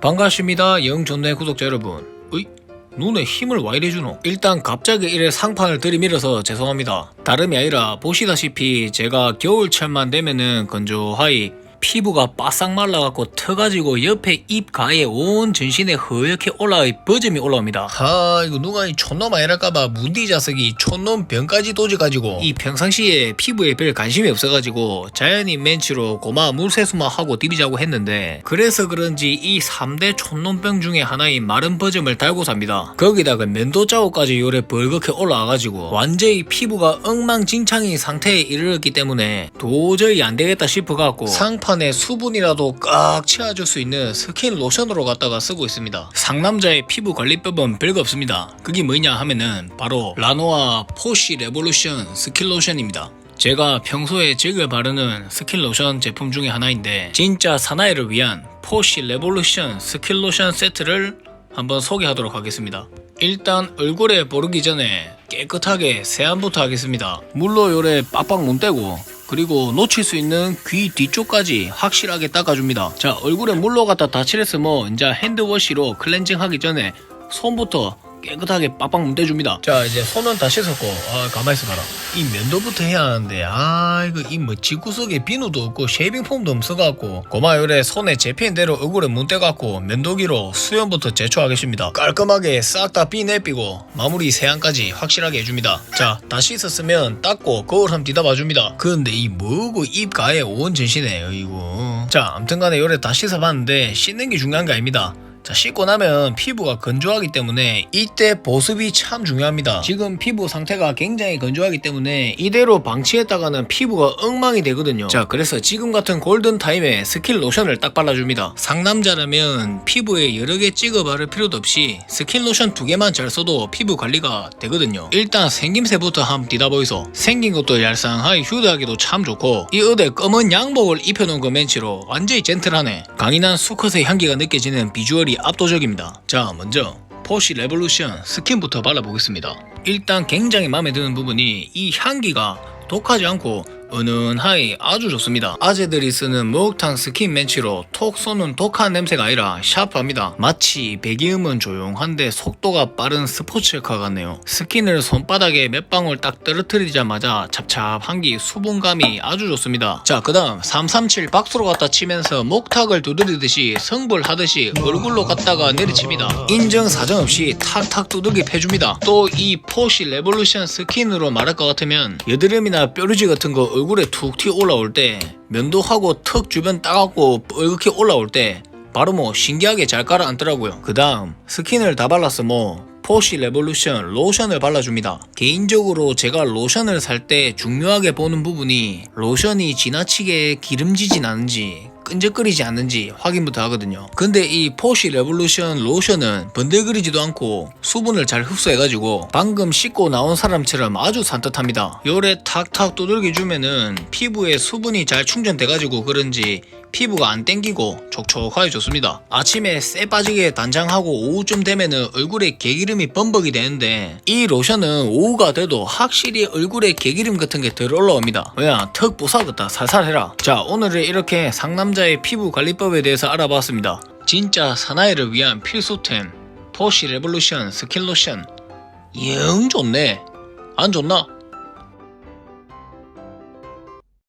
반갑습니다 영존내 구독자 여러분. 으이 눈에 힘을 와 이래 주노. 일단 갑자기 이래 상판을 들이밀어서 죄송합니다. 다름이 아니라 보시다시피 제가 겨울철만 되면은 건조하이 피부가 바싹 말라갖고 터가지고 옆에 입 가에 온 전신에 허옇게 올라와 버점이 올라옵니다. 하 이거 누가 이 촌놈 아니랄까봐 문디 자석이 촌놈 병까지 도져가지고. 이 평상시에 피부에 별 관심이 없어가지고 자연인 멘치로 고마 물세수만 하고 디비자고 했는데 그래서 그런지 이 3대 촌놈병 중에 하나인 마른 버점을 달고 삽니다. 거기다가 면도 자국까지 요래 벌겋게 올라와가지고 완전히 피부가 엉망진창인 상태에 이르렀기 때문에 도저히 안되겠다 싶어갖고 상 판에 수분이라도 꽉 채워줄 수 있는 스킨 로션으로 갖다가 쓰고 있습니다 상남자의 피부 관리법은 별거 없습니다 그게 뭐냐 하면은 바로 라노아 포시 레볼루션 스킨 로션입니다 제가 평소에 즐겨 바르는 스킨 로션 제품 중에 하나인데 진짜 사나이를 위한 포시 레볼루션 스킨 로션 세트를 한번 소개하도록 하겠습니다. 일단 얼굴에 바르기 전에 깨끗하게 세안부터 하겠습니다. 물로 요래 빡빡 못 떼고 그리고 놓칠 수 있는 귀 뒤쪽까지 확실하게 닦아줍니다. 자 얼굴에 물로 갖다 다 칠했으면 이제 핸드워시로 클렌징 하기 전에 손부터 깨끗하게 빡빡 문대줍니다. 자 이제 손은 다 씻었고 아 가만 있어봐라. 이 면도부터 해야 하는데 아 이거 이뭐 집구석에 비누도 없고 쉐이빙 폼도 없어갖고 고마 요래 손에 잡힌 대로 얼굴에 문대갖고 면도기로 수염부터 제초하겠습니다. 깔끔하게 싹다 비내삐고 마무리 세안까지 확실하게 해줍니다. 자 다 씻었으면 닦고 거울 한번 뒤다봐줍니다. 그런데 이 뭐고 입 가에 온 전신에 어이구. 자 아무튼간에 요래 다 씻어봤는데 씻는 게 중요한 게 아닙니다. 자 씻고 나면 피부가 건조하기 때문에 이때 보습이 참 중요합니다. 지금 피부 상태가 굉장히 건조하기 때문에 이대로 방치했다가는 피부가 엉망이 되거든요. 자 그래서 지금 같은 골든 타임에 스킨 로션을 딱 발라줍니다. 상남자라면 피부에 여러 개 찍어 바를 필요도 없이 스킨 로션 두 개만 잘 써도 피부 관리가 되거든요. 일단 생김새부터 한번 뒤다보이소. 생긴 것도 얄쌍하게 휴대하기도 참 좋고 이 의대 검은 양복을 입혀놓은 그 멘치로 완전히 젠틀하네 강인한 수컷의 향기가 느껴지는 비주얼이 압도적입니다. 자 먼저 포시 레볼루션 스킨부터 발라보겠습니다. 일단 굉장히 마음에 드는 부분이 이 향기가 독하지 않고 은은하이 아주 좋습니다. 아재들이 쓰는 목욕탕 스킨 멘치로 톡 쏘는 독한 냄새가 아니라 샤프합니다. 마치 배기음은 조용한데 속도가 빠른 스포츠카 같네요. 스킨을 손바닥에 몇 방울 딱 떨어뜨리자마자 찹찹한 기 수분감이 아주 좋습니다. 자 그다음 337 박스로 갖다 치면서 목탁을 두드리듯이 성불하듯이 얼굴로 갖다가 내리칩니다. 인정 사정 없이 탁탁 두들기 패줍니다. 또 이 포시 레볼루션 스킨으로 말할 것 같으면 여드름이나 뾰루지 같은 거 얼굴에 툭 튀어 올라올 때 면도하고 턱 주변 따갑고 뻘겋게 올라올 때 바로 뭐 신기하게 잘 깔아앉더라고요. 그 다음 스킨을 다 발랐어 뭐 포시 레볼루션 로션을 발라줍니다. 개인적으로 제가 로션을 살 때 중요하게 보는 부분이 로션이 지나치게 기름지진 않은지 끈적거리지 않는지 확인부터 하거든요. 근데 이 포시 레볼루션 로션은 번들거리지도 않고 수분을 잘 흡수해가지고 방금 씻고 나온 사람처럼 아주 산뜻합니다. 요래 탁탁 두들겨 주면은 피부에 수분이 잘 충전돼가지고 그런지 피부가 안 땡기고 촉촉하게 좋습니다. 아침에 쎄 빠지게 단장하고 오후쯤 되면은 얼굴에 개기름이 범벅이 되는데 이 로션은 오후가 돼도 확실히 얼굴에 개기름 같은 게 덜 올라옵니다. 뭐야 턱 부사졌다 살살 해라. 자 오늘은 이렇게 상 남자의 피부 관리법에 대해서 알아봤습니다. 진짜 사나이를 위한 필수템 포시 레볼루션 스킨 로션 영 좋네. 안 좋나?